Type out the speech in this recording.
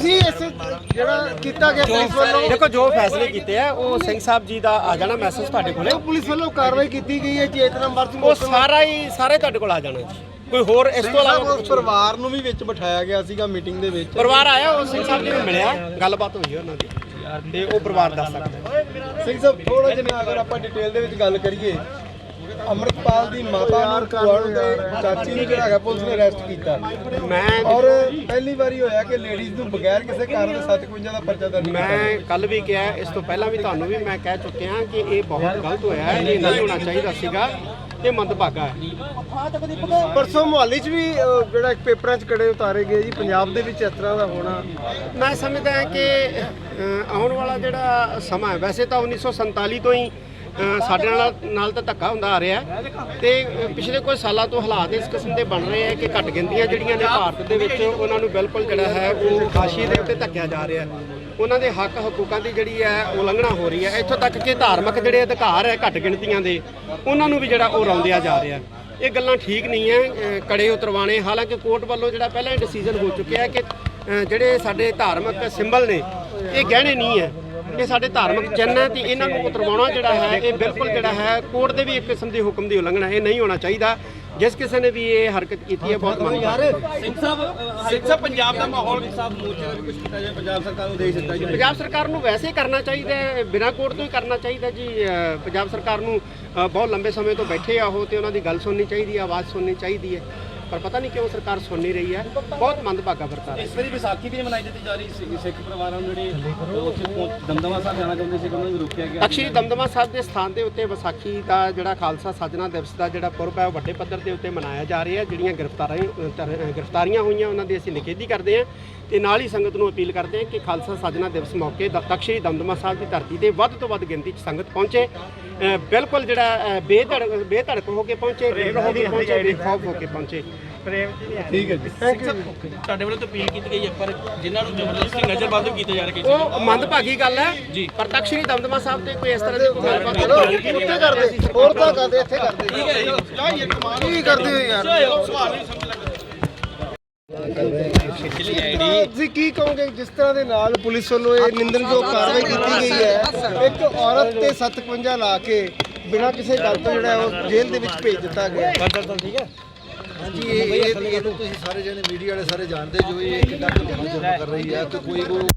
ਤੁਸੀਂ ਇਸ ਜਿਹੜਾ ਕੀਤਾ ਗਿਆ ਪੁਲਿਸ ਵੱਲੋਂ ਦੇਖੋ ਜੋ ਫੈਸਲੇ ਕੀਤੇ ਆ ਉਹ ਸਿੰਘ ਸਾਹਿਬ ਜੀ ਦਾ ਆ ਜਾਣਾ ਮੈਸੇਜ ਤੁਹਾਡੇ ਕੋਲੇ। ਪੁਲਿਸ ਵੱਲੋਂ ਕਾਰਵਾਈ ਕੀਤੀ ਗਈ ਹੈ ਚੇਤਨਾ ਮਰਚ ਉਹ ਸਾਰਾ ਹੀ ਸਾਰੇ ਤੁਹਾਡੇ ਕੋਲ ਆ ਜਾਣਾ ਜੀ। ਕੋਈ ਹੋਰ ਇਸ ਤੋਂ ਇਲਾਵਾ ਉਸ ਪਰਿਵਾਰ ਨੂੰ ਵੀ ਵਿੱਚ ਬਿਠਾਇਆ ਗਿਆ ਸੀਗਾ ਮੀਟਿੰਗ ਦੇ ਵਿੱਚ। ਪਰਿਵਾਰ ਆਇਆ ਉਹ ਸਿੰਘ ਸਾਹਿਬ ਜੀ ਨੂੰ ਮਿਲਿਆ ਗੱਲਬਾਤ ਹੋਈ ਉਹਨਾਂ ਦੀ। ਤੇ ਉਹ ਪਰਿਵਾਰ ਦੱਸ ਸਕਦਾ। ਸਿੰਘ ਸਾਹਿਬ ਥੋੜਾ ਜਿਹਾ ਅਗਰ ਆਪਾਂ ਡਿਟੇਲ ਦੇ ਵਿੱਚ ਗੱਲ ਕਰੀਏ ਅੰਮ੍ਰਿਤਪਾਲ ਦੀ ਮਾਤਾ ਨੂੰ ਕੁਆਲ ਦੇ ਚਾਚੀ ਨੂੰ ਜਿਹੜਾ ਹੈਗਾ ਪੁਲਿਸ ਨੇ ਅਰੈਸਟ ਕੀਤਾ। ਮੈਂ ਔਰ ਪਹਿਲੀ ਵਾਰੀ ਹੋਇਆ ਕਿ ਲੇਡੀਜ਼ ਨੂੰ ਬਗੈਰ ਕਿਸੇ ਕਾਰਨ ਦੇ 57 ਦਾ ਪਰਚਾ ਦਰਜ ਮੈਂ ਕੱਲ ਵੀ ਕਿਹਾ ਇਸ ਤੋਂ ਪਹਿਲਾਂ ਵੀ ਤੁਹਾਨੂੰ ਵੀ ਮੈਂ ਕਹਿ ਚੁੱਕਿਆ ਕਿ ਇਹ ਬਹੁਤ ਗਲਤ ਹੋਇਆ ਹੈ ਇਹ ਨਹੀਂ ਹੋਣਾ ਚਾਹੀਦਾ ਸੀਗਾ ਇਹ ਮੰਦਭਾਗਾ ਹੈ। ਪਰਸੋਂ ਮੁਹਾਲੀ 'ਚ ਵੀ ਜਿਹੜਾ ਇੱਕ ਪੇਪਰਾਂ 'ਚ ਕੜੇ ਉਤਾਰੇ ਗਏ ਜੀ ਪੰਜਾਬ ਦੇ ਵਿੱਚ ਇਸ ਤਰ੍ਹਾਂ ਦਾ ਹੋਣਾ। ਮੈਂ ਸਮਝਦਾ ਹਾਂ ਕਿ ਆਉਣ ਵਾਲਾ ਜਿਹੜਾ ਸਮਾਂ ਹੈ ਵੈਸੇ ਤਾਂ 1947 ਤੋਂ ਹੀ ਸਾਡੇ ਨਾਲ ਨਾਲ ਤਾਂ ਧੱਕਾ ਹੁੰਦਾ ਆ ਰਿਹਾ ਹੈ। ਤੇ ਪਿਛਲੇ ਕੁਝ ਸਾਲਾਂ ਤੋਂ ਹਾਲਾਤ ਇਸ ਕਿਸਮ ਦੇ ਬਣ ਰਹੇ ਆ ਕਿ ਘੱਟ ਗਿਣਤੀਆਂ ਜਿਹੜੀਆਂ ਨੇ ਭਾਰਤ ਦੇ ਵਿੱਚ ਉਹਨਾਂ ਨੂੰ ਬਿਲਕੁਲ ਜਿਹੜਾ ਹੈ ਉਹ ਫਾਸ਼ੀ ਦੇ ਉੱਤੇ ਧੱਕਿਆ ਜਾ ਰਿਹਾ ਉਹਨਾਂ ਦੇ ਹੱਕ ਹਕੂਕਾਂ ਦੀ ਜਿਹੜੀ ਹੈ ਉਲੰਘਣਾ ਹੋ ਰਹੀ ਹੈ। ਇੱਥੋਂ ਤੱਕ ਕਿ ਧਾਰਮਿਕ ਜਿਹੜੇ ਅਧਿਕਾਰ ਹੈ ਘੱਟ ਗਿਣਤੀਆਂ ਦੇ, ਉਹਨਾਂ ਨੂੰ ਵੀ ਜਿਹੜਾ ਉਹ ਰੌਂਦਿਆ ਜਾ ਰਿਹਾ ਇਹ ਗੱਲਾਂ ਠੀਕ ਨਹੀਂ ਹੈ ਕੜੇ ਉਤਰਵਾਣੇ। ਹਾਲਾਂਕਿ ਕੋਰਟ ਵੱਲੋਂ ਜਿਹੜਾ ਪਹਿਲਾਂ ਹੀ ਡਿਸੀਜਨ ਹੋ ਚੁੱਕਿਆ ਹੈ ਕਿ ਜਿਹੜੇ ਸਾਡੇ ਧਾਰਮਿਕ ਸਿੰਬਲ ਨੇ, ਇਹ ਗਹਿਣੇ ਨਹੀਂ ਹੈ। ਇਹ ਸਾਡੇ ਧਾਰਮਿਕ ਚਿੰਨ੍ਹ ਹੈ ਤੇ ਇਹਨਾਂ ਨੂੰ ਉਤਰਵਾਉਣਾ ਜਿਹੜਾ ਹੈ ਇਹ ਬਿਲਕੁਲ ਜਿਹੜਾ ਹੈ ਕੋਰਟ ਦੇ ਵੀ ਇੱਕ ਕਿਸਮ ਦੇ ਹੁਕਮ ਦੀ ਉਲੰਘਣਾ ਹੈ, ਇਹ ਨਹੀਂ ਹੋਣਾ ਚਾਹੀਦਾ। ਜਿਸ ਕਿਸੇ ਨੇ ਵੀ ਇਹ ਹਰਕਤ ਕੀਤੀ ਹੈ ਬਹੁਤ ਮੰਗ ਸਿੰਘ ਸਾਹਿਬ ਸਿੰਘ ਸਾਹਿਬ ਪੰਜਾਬ ਦਾ ਮਾਹੌਲ ਸਾਹਿਬ ਮੋਰਚੇ ਦਾ ਵੀ ਕੁਝ ਕੀਤਾ ਜਾਏ ਪੰਜਾਬ ਸਰਕਾਰ ਨੂੰ ਦੇ ਦਿੱਤਾ ਜਾਏ ਪੰਜਾਬ ਸਰਕਾਰ ਨੂੰ ਵੈਸੇ ਹੀ ਕਰਨਾ ਚਾਹੀਦਾ ਹੈ ਬਿਨਾਂ ਕੋਰਟ ਤੋਂ ਹੀ ਕਰਨਾ ਚਾਹੀਦਾ ਜੀ। ਪੰਜਾਬ ਸਰਕਾਰ ਨੂੰ ਬਹੁਤ ਲੰਬੇ ਸਮੇਂ ਤੋਂ ਬੈਠੇ ਆ ਉਹ ਤੇ ਉਹਨਾਂ ਦੀ ਗੱਲ ਸੁਣਨੀ ਚਾਹੀਦੀ ਹੈ ਆਵਾਜ਼ ਸੁਣਨੀ ਚਾਹੀਦੀ ਹੈ। ਪਰ ਪਤਾ ਨਹੀਂ ਕਿਉਂ ਸਰਕਾਰ ਸੁਣ ਨਹੀਂ ਰਹੀ ਹੈ। ਬਹੁਤ ਮੰਦਭਾਗਾ ਵਰਤਾਰਾ ਹੈ। ਇਸ ਵਾਰੀ ਵਿਸਾਖੀ ਵੀ ਮਨਾਈ ਦਿੱਤੀ ਜਾ ਰਹੀ ਸੀ। ਸਿੱਖ ਪਰਿਵਾਰਾਂ ਨੂੰ ਜਿਹੜੇ ਉੱਥੇ ਪਹੁੰਚ- ਦਮਦਮਾ ਸਾਹਿਬ ਜਾਣਾ ਚਾਹੁੰਦੇ ਸੀ ਉਹਨਾਂ ਨੂੰ ਵੀ ਰੋਕਿਆ ਗਿਆ। ਸ਼੍ਰੀ ਦਮਦਮਾ ਸਾਹਿਬ ਦੇ ਸਥਾਨ ਦੇ ਉੱਤੇ ਵਿਸਾਖੀ ਦਾ ਜਿਹੜਾ ਖਾਲਸਾ ਸਾਜਣਾ ਦਿਵਸ ਦਾ ਜਿਹੜਾ ਪੁਰਬ ਹੈ ਉਹ ਵੱਡੇ ਪੱਧਰ ਦੇ ਉੱਤੇ ਮਨਾਇਆ ਜਾ ਰਿਹਾ ਹੈ। ਜਿਹੜੀਆਂ ਗ੍ਰਿਫਤਾਰੀਆਂ ਅ, ਤਰ- ਅ, ਗ੍ਰਿਫਤਾਰੀਆਂ ਹੋਈਆਂ ਉਹਨਾਂ ਦੀ ਅਸੀਂ ਨਿਖੇਧੀ ਕਰਦੇ ਹਾਂ ਤੇ ਨਾਲ ਹੀ ਸੰਗਤ ਨੂੰ ਅਪੀਲ ਕਰਦੇ ਹਾਂ ਕਿ ਖਾਲਸਾ ਸਾਜਣਾ ਦਿਵਸ ਮੌਕੇ ਦ- ਤਖ਼ਤ ਸ਼੍ਰੀ ਦਮਦਮਾ ਸਾਹਿਬ ਦੀ ਧਰਤੀ ਤੇ ਵੱਧ ਤੋਂ ਵੱਧ ਗਿਣਤੀ 'ਚ ਸੰਗਤ ਪਹੁੰਚੇ। ਅ, ਬਿਲਕੁਲ ਜਿਹੜਾ ਅ, ਬੇਧੜਕ ਬੇਧੜਕ ਹੋ ਕੇ ਪਹੁੰਚੇ ਬੇਖੌਫ ਹੋ ਕੇ ਪਹੁੰਚੇ ਬੇਖੌਫ ਹੋ ਕੇ ਪਹੁੰਚੇ। ਠੀਕ ਹੈ ਜੀ। ਤੁਹਾਡੇ ਵੱਲੋਂ ਤਾਂ ਅਪੀਲ ਕੀਤੀ ਗਈ ਹੈ ਪਰ ਜਿਨ੍ਹਾਂ ਨੂੰ ਜ਼ਬਰਦਸਤੀ ਨਜ਼ਰਬੰਦ ਕੀਤਾ ਜਾ ਰਿਹਾ ਉਹ ਮੰਦਭਾਗੀ ਗੱਲ ਹੈ। ਪਰ ਤਖ਼ਤ ਸ਼੍ਰੀ ਦਮਦਮਾ ਸਾਹਿਬ ਤੇ ਕੋਈ ਇਸ ਤਰ੍ਹਾਂ ਦੀ ਕੋਈ ਗੱਲਬਾਤ ਚਲੋ ਉੱਥੇ ਕਰਦੇ ਹੋਰ ਤਾਂ ਕਰਦੇ ਇੱਥੇ ਕਰਦੇ ਠੀਕ ਹੈ ਕੀ ਕਰਦੇ ਹੋ ਯਾਰ? ਤੁਸੀਂ ਕੀ ਕਹੋਗੇ? ਜਿਸ ਤਰ੍ਹਾਂ ਦੇ ਨਾਲ ਪੁਲਿਸ ਵੱਲੋਂ ਇਹ ਨਿੰਦਣਯੋਗ ਕਾਰਵਾਈ ਕੀਤੀ ਗਈ ਹੈ ਇੱਕ ਔਰਤ ਤੇ 57 ਲਾ ਕੇ ਬਿਨਾਂ ਕਿਸੇ ਗੱਲ ਤੋਂ ਜਿਹੜਾ ਹੈ ਉਹ ਜੇਲ੍ਹ ਦੇ ਵਿੱਚ ਭੇਜ ਦਿੱਤਾ ਗਿਆ ਜੀ ਹਾਂਜੀ, ਇਹ ਇਹ ਤੁਸੀਂ ਸਾਰੇ ਜਣੇ ਮੀਡੀਆ ਵਾਲੇ ਸਾਰੇ ਜਾਣਦੇ ਜੋ ਇਹ ਕਿੰਨਾ ਕੁ ਜੁਰਮ ਕਰ ਰਹੀ ਹੈ ਕਿ ਕੋਈ ਉਹ